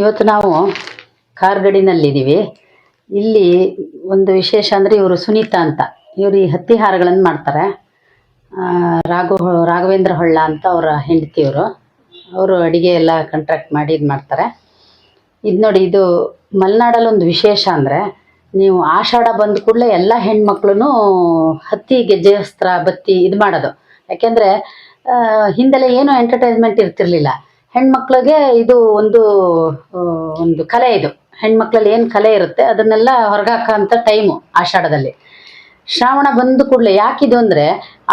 ಇವತ್ತು ನಾವು ಕಾರ್ಗಡಿನಲ್ಲಿದ್ದೀವಿ. ಇಲ್ಲಿ ಒಂದು ವಿಶೇಷ ಅಂದರೆ ಇವರು ಸುನೀತಾ ಅಂತ. ಇವರು ಈ ಹತ್ತಿ ಹಾರಗಳನ್ನು ಮಾಡ್ತಾರೆ ರಾಘು ರಾಘವೇಂದ್ರ ಹೊಳ್ಳ ಅಂತ ಅವರ ಹೆಂಡತಿಯವರು. ಅವರು ಅಡಿಗೆ ಎಲ್ಲ ಕಾಂಟ್ರಾಕ್ಟ್ ಮಾಡಿ ಇದು ಮಾಡ್ತಾರೆ. ಇದು ನೋಡಿ ಇದು ಮಲೆನಾಡಲ್ಲಿ ಒಂದು ವಿಶೇಷ ಅಂದರೆ ನೀವು ಆಷಾಢ ಬಂದ ಕೂಡಲೇ ಎಲ್ಲ ಹೆಣ್ಮಕ್ಳು ಹತ್ತಿ, ಗೆಜ್ಜೆ, ವಸ್ತ್ರ, ಬತ್ತಿ ಇದು ಮಾಡೋದು. ಯಾಕೆಂದರೆ ಹಿಂದೆಲ್ಲ ಏನೂ ಎಂಟರ್ಟೈನ್ಮೆಂಟ್ ಇರ್ತಿರ್ಲಿಲ್ಲ. ಹೆಣ್ಮಕ್ಳಿಗೆ ಇದು ಒಂದು ಒಂದು ಕಲೆ ಇದು. ಹೆಣ್ಮಕ್ಳಲ್ಲಿ ಏನು ಕಲೆ ಇರುತ್ತೆ, ಅದನ್ನೆಲ್ಲ ಹೊರಗಾಕಂಥ ಟೈಮು ಆಷಾಢದಲ್ಲಿ. ಶ್ರಾವಣ ಬಂದ ಕೂಡಲೇ ಯಾಕಿದು ಅಂದರೆ,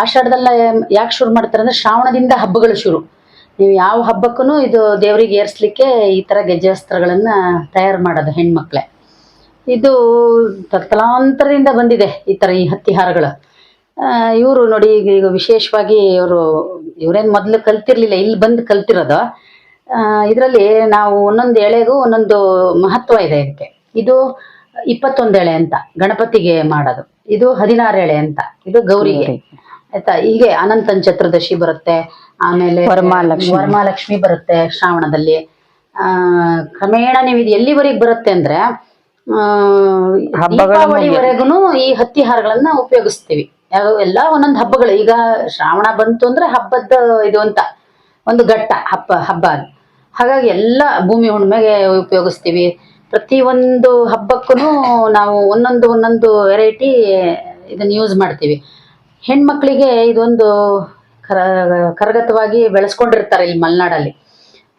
ಆಷಾಢದಲ್ಲ ಯಾಕೆ ಶುರು ಮಾಡ್ತಾರೆ ಅಂದರೆ ಶ್ರಾವಣದಿಂದ ಹಬ್ಬಗಳು ಶುರು. ನೀವು ಯಾವ ಹಬ್ಬಕ್ಕೂ ಇದು ದೇವರಿಗೆ ಏರಿಸ್ಲಿಕ್ಕೆ ಈ ಥರ ಗೆಜ್ಜೆ ವಸ್ತ್ರಗಳನ್ನು ತಯಾರು ಮಾಡೋದು ಹೆಣ್ಮಕ್ಳೆ. ಇದು ತಲಾಂತರದಿಂದ ಬಂದಿದೆ ಈ ಥರ ಈ ಹತ್ತಿ ಹಾರಗಳು ಇವರು ನೋಡಿ ಈಗ ಈಗ ವಿಶೇಷವಾಗಿ ಇವರು ಇವರೇನು ಮೊದಲು ಕಲ್ತಿರ್ಲಿಲ್ಲ ಇಲ್ಲಿ ಬಂದು ಕಲ್ತಿರೋದು. ಇದರಲ್ಲಿ ನಾವು ಒಂದೊಂದು ಎಳೆಗೂ ಒಂದೊಂದು ಮಹತ್ವ ಇದೆ ಇದಕ್ಕೆ. ಇದು ಇಪ್ಪತ್ತೊಂದು ಎಳೆ ಅಂತ ಗಣಪತಿಗೆ ಮಾಡೋದು. ಇದು ಹದಿನಾರು ಎಳೆ ಅಂತ ಇದು ಗೌರಿಗೆ. ಆಯ್ತಾ? ಹೀಗೆ ಅನಂತನ್ ಚತುರ್ದಶಿ ಬರುತ್ತೆ ಆಮೇಲೆ ವರಮಹಾಲಕ್ಷ್ಮಿ. ವರಮಹಾಲಕ್ಷ್ಮಿ ಬರುತ್ತೆ ಶ್ರಾವಣದಲ್ಲಿ. ಆ ಕ್ರಮೇಣ ನೀವು ಇದು ಎಲ್ಲಿವರೆಗೆ ಬರುತ್ತೆ ಅಂದ್ರೆ ಆ, ಹಬ್ಬಗಳ ದೀಪಾವಳಿವರೆಗೂ ಈ ಹತ್ತಿಹಾರಗಳನ್ನ ಉಪಯೋಗಿಸ್ತೀವಿ. ಯಾವ ಎಲ್ಲ ಒಂದೊಂದು ಹಬ್ಬಗಳು. ಈಗ ಶ್ರಾವಣ ಬಂತು ಅಂದ್ರೆ ಹಬ್ಬದ ಇದು ಅಂತ, ಒಂದು ಘಟ್ಟ, ಹಬ್ಬ ಹಬ್ಬ ಅದು. ಹಾಗಾಗಿ ಎಲ್ಲ ಭೂಮಿ ಹುಣ್ಮೆಗೆ ಉಪಯೋಗಿಸ್ತೀವಿ. ಪ್ರತಿ ಒಂದು ಹಬ್ಬಕ್ಕೂ ನಾವು ಒಂದೊಂದು ಒಂದೊಂದು ವೆರೈಟಿ ಇದನ್ನ ಯೂಸ್ ಮಾಡ್ತೀವಿ. ಹೆಣ್ಮಕ್ಳಿಗೆ ಇದೊಂದು ಕರ, ಕರಗತವಾಗಿ ಬೆಳೆಸ್ಕೊಂಡಿರ್ತಾರೆ ಇಲ್ಲಿ ಮಲೆನಾಡಲ್ಲಿ.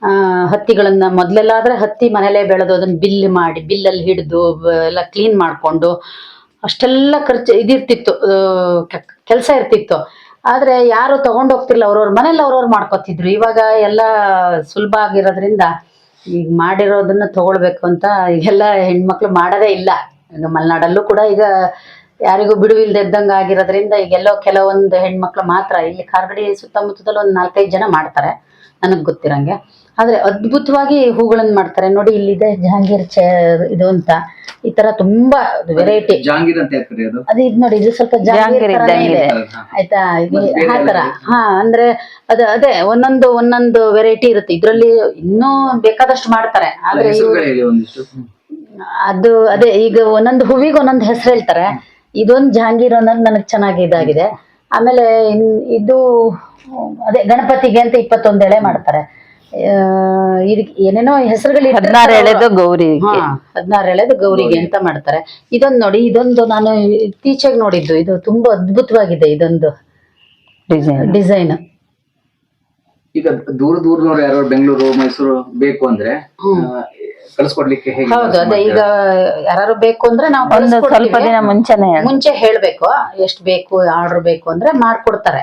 ಹತ್ತಿಗಳನ್ನು ಹತ್ತಿಗಳನ್ನ ಮೊದಲೆಲ್ಲ ಆದ್ರೆ ಹತ್ತಿ ಮನೇಲೇ ಬೆಳೆದು ಅದನ್ನ ಬಿಲ್ ಮಾಡಿ, ಬಿಲ್ಲಲ್ಲಿ ಹಿಡಿದು ಎಲ್ಲ ಕ್ಲೀನ್ ಮಾಡಿಕೊಂಡು ಅಷ್ಟೆಲ್ಲ ಖರ್ಚು ಇದಿರ್ತಿತ್ತು ಕೆಲಸ ಇರ್ತಿತ್ತು. ಆದ್ರೆ ಯಾರು ತಗೊಂಡು ಹೋಗ್ತಿರ್ಲಿಲ್ಲ, ಅವ್ರವ್ರ ಮನೇಲಿ ಅವ್ರವ್ರು ಮಾಡ್ಕೊತಿದ್ರು. ಇವಾಗ ಎಲ್ಲ ಸುಲಭ ಆಗಿರೋದ್ರಿಂದ ಈಗ ಮಾಡಿರೋದನ್ನು ತಗೊಳ್ಬೇಕು ಅಂತ ಈಗೆಲ್ಲ ಹೆಣ್ಮಕ್ಳು ಮಾಡೋದೇ ಇಲ್ಲ. ಈಗ ಮಲೆನಾಡಲ್ಲೂ ಕೂಡ ಈಗ ಯಾರಿಗೂ ಬಿಡುವಿಲ್ದೆ ಇದ್ದಂಗೆ ಆಗಿರೋದ್ರಿಂದ ಈಗೆಲ್ಲೋ ಕೆಲವೊಂದು ಹೆಣ್ಮಕ್ಳು ಮಾತ್ರ ಇಲ್ಲಿ ಕಾರ್ಗಡಿ ಸುತ್ತಮುತ್ತದಲ್ಲಿ ಒಂದು ನಾಲ್ಕೈದು ಜನ ಮಾಡ್ತಾರೆ. ನನಗೆ ಗೊತ್ತಿರಂಗೆ. ಆದರೆ ಅದ್ಭುತವಾಗಿ ಹೂಗಳನ್ನು ಮಾಡ್ತಾರೆ. ನೋಡಿ ಇಲ್ಲಿದೆ ಜಹಾಂಗೀರ್ ಚೇರ್ ಇದು ಅಂತ. ಈ ತರ ತುಂಬಾ ವೆರೈಟಿ ಜಾಂಗೀರ್ ಅಂತ ಅದು? ಇದು ನೋಡಿ ಇದು ಸ್ವಲ್ಪ ಜಹಾಂಗೀರ್ ಜಹಾಂಗೀರ್ ಇದೆ. ಆಯ್ತಾ? ಆ ತರ. ಹಾ ಅಂದ್ರೆ ಅದು ಅದೇ ಒಂದೊಂದು ಒಂದೊಂದು ವೆರೈಟಿ ಇರುತ್ತೆ. ಇದ್ರಲ್ಲಿ ಇನ್ನೂ ಬೇಕಾದಷ್ಟು ಮಾಡ್ತಾರೆ. ಆದ್ರೆ ಅದು ಅದೇ ಈಗ ಒಂದೊಂದು ಹೂವಿಗೆ ಒಂದೊಂದು ಹೆಸರು ಹೇಳ್ತಾರೆ. ಇದೊಂದು ಜಹಾಂಗೀರ್ ಅನ್ನೋದು ನನಗೆ ಚೆನ್ನಾಗಿ ಇದಾಗಿದೆ. ಆಮೇಲೆ ಇದು ಅದೇ ಗಣಪತಿಗೆ ಅಂತ ಇಪ್ಪತ್ತೊಂದು ಎಳೆ ಮಾಡ್ತಾರೆ. ಇದಕ್ಕೆ ಏನೇನೋ ಹೆಸರುಗಳು ಹದಿನಾರು ಎಳೆದು ಗೌರಿ ಹದಿನಾರು ಎಳೆದು ಗೌರಿಗೆ ಅಂತ ಮಾಡ್ತಾರೆ. ಇದೊಂದು ನೋಡಿ ಇದೊಂದು ನಾನು ಇತ್ತೀಚೆಗೆ ನೋಡಿದ್ದು. ಇದು ತುಂಬಾ ಅದ್ಭುತವಾಗಿದೆ ಇದೊಂದು ಡಿಸೈನ್. ಡಿಸೈನ್. ಈಗ ದೂರ ದೂರದವ್ರು ಯಾರು ಬೆಂಗಳೂರು ಮೈಸೂರು ಬೇಕು ಅಂದ್ರೆ ಹೌದು ಅದೇ ಈಗ ಯಾರು ಬೇಕು ಅಂದ್ರೆ ನಾವು ಒಂದು ಸ್ವಲ್ಪ ದಿನ ಮುಂಚೆನೆ. ಮುಂಚೆ ಹೇಳ್ಬೇಕು ಎಷ್ಟು ಬೇಕು ಆರ್ಡರ್ ಬೇಕು ಅಂದ್ರೆ ಮಾಡ್ಕೊಡ್ತಾರೆ.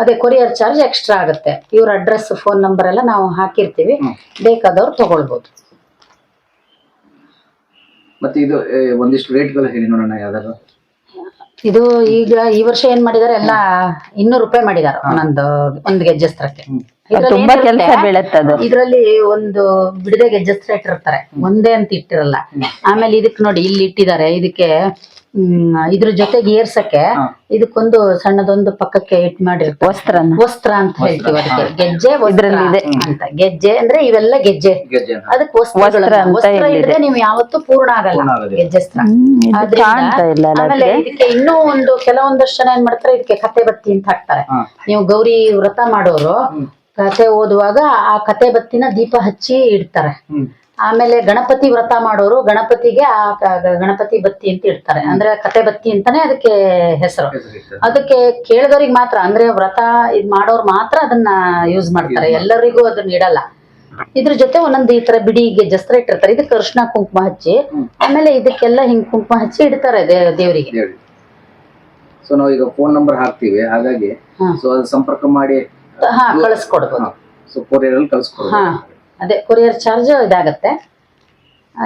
ಅದೇ ಕೊರಿಯರ್ ಚಾರ್ಜ್ ಎಕ್ಸ್ಟ್ರಾ ಆಗುತ್ತೆ. ಇವ್ರ ಅಡ್ರೆಸ್ ಫೋನ್ ನಂಬರ್ ಎಲ್ಲ ನಾವು ಹಾಕಿರ್ತೀವಿ. ಬೇಕಾದವ್ರು ತಗೊಳ್ಬೋದು. ಮತ್ತೆ ಇದು ಒಂದಿಷ್ಟು ರೇಟ್ಗಳು ಹೇಳಿ ನೋಡೋಣ ಯಾವ್ದಾದ್ರು? ಇದು ಈಗ ಈ ವರ್ಷ ಏನ್ ಮಾಡಿದಾರೆ ಎಲ್ಲ ಇನ್ನೂರು ರೂಪಾಯಿ ಮಾಡಿದಾರೆ ಒಂದೊಂದು ಒಂದು ಗೆಜ್ಜಸ್ತ್ರಕ್ಕೆ ತುಂಬಾ ಕೆಲಸ ಬೀಳತ್ತದು. ಇದರಲ್ಲಿ ಒಂದು ಬಿಡದೆ ಗೆಜ್ಜಸ್ತ್ರ ಇಟ್ಟಿರ್ತಾರೆ ಒಂದೇ ಅಂತ ಇಟ್ಟಿರಲ್ಲ. ಆಮೇಲೆ ಇದಕ್ ನೋಡಿ ಇಲ್ಲಿ ಇಟ್ಟಿದ್ದಾರೆ. ಇದಕ್ಕೆ ಹ್ಮ್ ಇದ್ರ ಜೊತೆಗೆ ಏರ್ಸಕ್ಕೆ ಇದಕ್ಕೊಂದು ಸಣ್ಣದೊಂದು ಪಕ್ಕಕ್ಕೆ ಇಟ್ ಮಾಡಿರ್ತಾರೆ. ವಸ್ತ್ರ ವಸ್ತ್ರ ಅಂತ ಹೇಳ್ತೀವಿ ಅದಕ್ಕೆ. ಗೆಜ್ಜೆ ವಸ್ತ್ರ ಇದ್ರಲ್ಲಿದೆ. ಅಂತ. ಗೆಜ್ಜೆ ಅಂದ್ರೆ ಇವೆಲ್ಲ ಗೆಜ್ಜೆ. ಅದಕ್ಕೆ ವಸ್ತ್ರ. ಇಲ್ಲದೆ ನೀವು ಯಾವತ್ತೂ ಪೂರ್ಣ ಆಗಲ್ಲ. ಗೆಜ್ಜೆಸ್ತ್ರ ಇದು ಆಮೇಲೆ ಇದಕ್ಕೆ ಇನ್ನೂ ಒಂದು ಕೆಲವೊಂದಷ್ಟು ಜನ ಏನ್ ಮಾಡ್ತಾರೆ ಇದಕ್ಕೆ ಕತೆ ಬತ್ತಿ ಅಂತ ಹಾಕ್ತಾರೆ. ನೀವು ಗೌರಿ ವ್ರತ ಮಾಡೋರು ಕತೆ ಓದುವಾಗ ಆ ಕತೆ ಬತ್ತಿನ ದೀಪ ಹಚ್ಚಿ ಇಡ್ತಾರೆ. ಆಮೇಲೆ ಗಣಪತಿ ವ್ರತ ಮಾಡೋರು ಗಣಪತಿಗೆ ಆ ಗಣಪತಿ ಬತ್ತಿ ಅಂತ ಇಡ್ತಾರೆ. ಅಂದ್ರೆ ಕತೆ ಬತ್ತಿ ಅಂತಾನೆ ಅದಕ್ಕೆ ಹೆಸರು. ಅದಕ್ಕೆ ಕೇಳಿದವ್ರಿಗೆ ಮಾತ್ರ ಅಂದ್ರೆ ವ್ರತ ಇದ್ ಮಾಡೋರು ಮಾತ್ರ ಅದನ್ನ ಯೂಸ್ ಮಾಡ್ತಾರೆ. ಎಲ್ಲರಿಗೂ ಅದನ್ನ ಇಡಲ್ಲ. ಇದ್ರ ಜೊತೆ ಒಂದೊಂದು ಈ ತರ ಬಿಡಿಗೆ ಜಸ್ತ್ರ ಇಟ್ಟಿರ್ತಾರೆ. ಇದಕ್ಕೆ ಕೃಷ್ಣ ಕುಂಕುಮ ಹಚ್ಚಿ ಆಮೇಲೆ ಇದಕ್ಕೆಲ್ಲ ಹಿಂಗ್ ಕುಂಕುಮ ಹಚ್ಚಿ ಇಡ್ತಾರೆ ದೇವರಿಗೆ. ಸೊ ನಾವು ಈಗ ಫೋನ್ ನಂಬರ್ ಹಾಕ್ತಿವಿ. ಹಾಗಾಗಿ. ಸೊ ಅದು ಸಂಪರ್ಕ ಮಾಡಿ ಹಾ ಕಳಿಸ್ಕೊಡ್ಬೋದು. ಸೊ ಕೊರಿಯರ್ ಕಳ್ಸ್ಕೊಡ್ಬೋದು. ಹಾ ಅದೇ ಕೊರಿಯರ್ ಚಾರ್ಜ್ ಇದಾಗತ್ತೆ.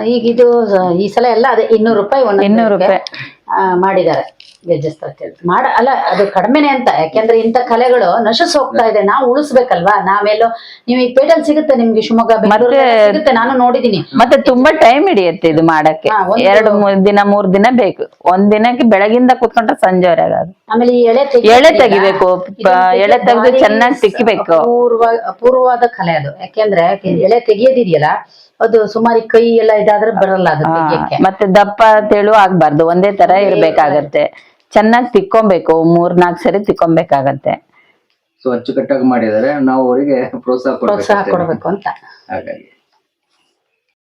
ಈಗ ಇದು ಈ ಸಲ ಎಲ್ಲ ಅದೇ ಇನ್ನೂರು ರೂಪಾಯಿ ಒಂದು ಇನ್ನೂರು ರೂಪಾಯಿ. ಆ, ಮಾಡಿದ್ದಾರೆ. ಗೆಜ್ಜೆ ಸ್ತ್ರೀ ಮಾಡ ಅಲ್ಲ ಅದು ಕಡಿಮೆನೆ ಅಂತ. ಯಾಕೆಂದ್ರೆ ಇಂಥ ಕಲೆಗಳು ನಶಸ್ ಹೋಗ್ತಾ ಇದೆ. ನಾವು ಉಳಿಸ್ಬೇಕಲ್ವಾ? ನಾವೆಲ್ಲೋ ನೀವು ಈ ಪೇಟೆಲ್ ಸಿಗುತ್ತೆ ನಿಮ್ಗೆ ಶಿವಮೊಗ್ಗ ಸಿಗುತ್ತೆ. ನಾನು ನೋಡಿದೀನಿ. ಮತ್ತೆ ತುಂಬಾ ಟೈಮ್ ಹಿಡಿಯುತ್ತೆ ಇದು ಮಾಡಕ್ಕೆ. ಎರಡು ಮೂರ್ ದಿನ ಮೂರ್ ದಿನ ಬೇಕು. ಒಂದ್ ದಿನಕ್ಕೆ ಬೆಳಗಿಂದ ಕೂತ್ಕೊಂಡ್ರೆ ಸಂಜೆವರೆಗೆ ಆಮೇಲೆ ಈ ಎಳೆ ಎಳೆ ತೆಗಿಬೇಕು, ಎಳೆ ತೆಗೆದು ಚೆನ್ನಾಗಿ ತಿಕ್ಕಬೇಕು ಪೂರ್ವ ಅಪೂರ್ವ ಅಪೂರ್ವವಾದ ಕಲೆ ಅದು. ಯಾಕೆಂದ್ರೆ ಎಳೆ ತೆಗಿಯೋದಿದೆಯಲ್ಲ ಅದು ಸುಮಾರು ಕೈ ಎಲ್ಲ ಇದಾದ್ರೆ ಬರಲ್ಲ ಅದು ಮತ್ತೆ ದಪ್ಪ ತೆಳು ಆಗ್ಬಾರ್ದು. ಒಂದೇ ತರ ಇರ್ಬೇಕಾಗತ್ತೆ. ಚೆನ್ನಾಗಿ ತಿಕ್ಕೊಬೇಕು ಮೂರ್ ನಾಲ್ಕು ಸರಿ ತಿಕ್ಕೊಬೇಕಾಗತ್ತೆ. ಸೊ ಅಚ್ಚುಕಟ್ಟಾಗಿ ಮಾಡಿದರೆ ನಾವು ಅವರಿಗೆ ಪ್ರೋತ್ಸಾಹ ಪ್ರೋತ್ಸಾಹ ಕೊಡ್ಬೇಕು ಅಂತ. ಹಾಗಾಗಿ.